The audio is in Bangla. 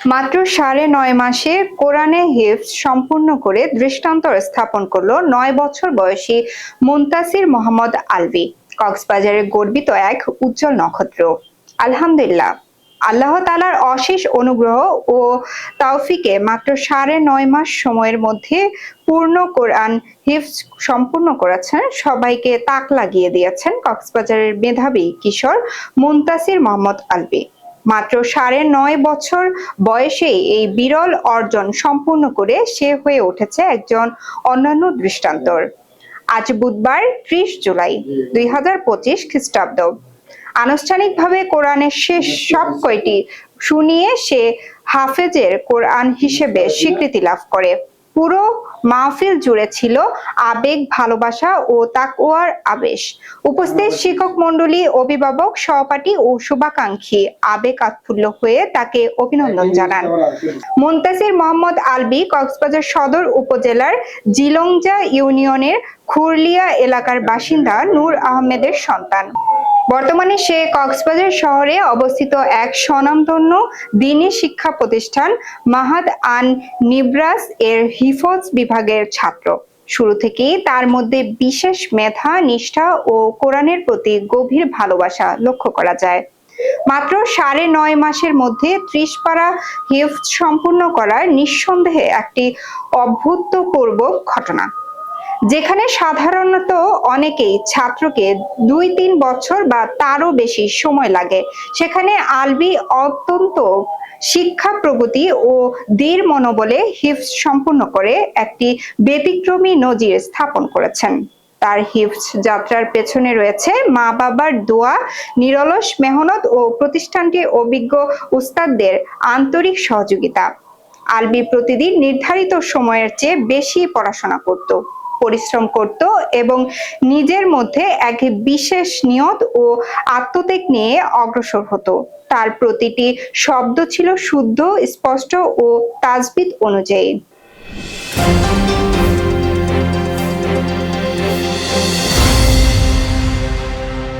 মাত্র সাড়ে নয় মাসে কোরআনে হিফজ সম্পূর্ণ করে দৃষ্টান্ত স্থাপন করল নয় বছর বয়সী মুন্তাসির মোহাম্মদ আলভি, কক্সবাজারের গর্বিত এক উজ্জ্বল নক্ষত্র। আলহামদুলিল্লাহ, আল্লাহ তালার অশেষ অনুগ্রহ ও তাওফিকে মাত্র সাড়ে নয় মাস সময়ের মধ্যে পূর্ণ কোরআন হিফজ সম্পূর্ণ করেছেন, সবাইকে তাক লাগিয়ে দিয়েছেন কক্সবাজারের মেধাবী কিশোর মুন্তাসির মোহাম্মদ আলবি মাত্র সাড়ে নয় বছর বয়সেই এই বিরল অর্জন সম্পূর্ণ করে সে হয়ে উঠেছে একজন অন্যান্য দৃষ্টান্তর। আজ বুধবার ত্রিশ জুলাই দুই হাজার পঁচিশ খ্রিস্টাব্দ। আনুষ্ঠানিকভাবে কোরআনের শেষ সব কয়টি শুনিয়ে সে হাফেজের কোরআন হিসেবে স্বীকৃতি লাভ করে। পুরো মাহফিল জুড়ে ছিল আবেগ, ভালোবাসা ও তাকওয়ার আবেশ। উপস্থিত শিক্ষক মণ্ডলী, অভিভাবক, সহপাঠী ও শুভাকাঙ্ক্ষী আবেগ আৎফুল্ল হয়ে তাকে অভিনন্দন জানান। মুন্তাসির মোহাম্মদ আলবি কক্সবাজার সদর উপজেলার জিলংজা ইউনিয়নের খুরলিয়া এলাকার বাসিন্দা নূর আহমেদের সন্তান। বর্তমানে সে কক্সবাজার শহরে অবস্থিত এক স্বনামধন্য দিনী শিক্ষা প্রতিষ্ঠান মাহাদ আন নিব্রাস এর হিফজ বিভাগের ছাত্র। শুরু থেকেই তার মধ্যে বিশেষ মেধা, নিষ্ঠা ও কোরআনের প্রতি গভীর ভালোবাসা লক্ষ্য করা যায়। মাত্র সাড়ে নয় মাসের মধ্যে ত্রিশ পারা হিফজ সম্পূর্ণ করার নিঃসন্দেহে একটি অভূতপূর্ব ঘটনা। যেখানে সাধারণত অনেকেই ছাত্রকে দুই তিন বছর বা তারও বেশি সময় লাগে। সেখানে আলবি অত্যন্ত শিক্ষা প্রগতি ও দৃঢ় মনোবলে হিফজ সম্পূর্ণ করে একটি ব্যতিক্রমী নজির স্থাপন করেছেন। তার হিফজ যাত্রার পেছনে রয়েছে মা বাবার দোয়া, নিরলস মেহনত ও প্রতিষ্ঠানটির অভিজ্ঞ উস্তাদদের আন্তরিক সহযোগিতা। আলবি প্রতিদিন নির্ধারিত সময়ের চেয়ে বেশি পড়াশোনা করত। পরিশ্রম করত এবং নিজের মধ্যে এক বিশেষ নিয়ত ও আত্মত্যাগ নিয়ে অগ্রসর হতো। তার প্রতিটি শব্দ ছিল শুদ্ধ, স্পষ্ট ও তাজবিদ অনুযায়ী।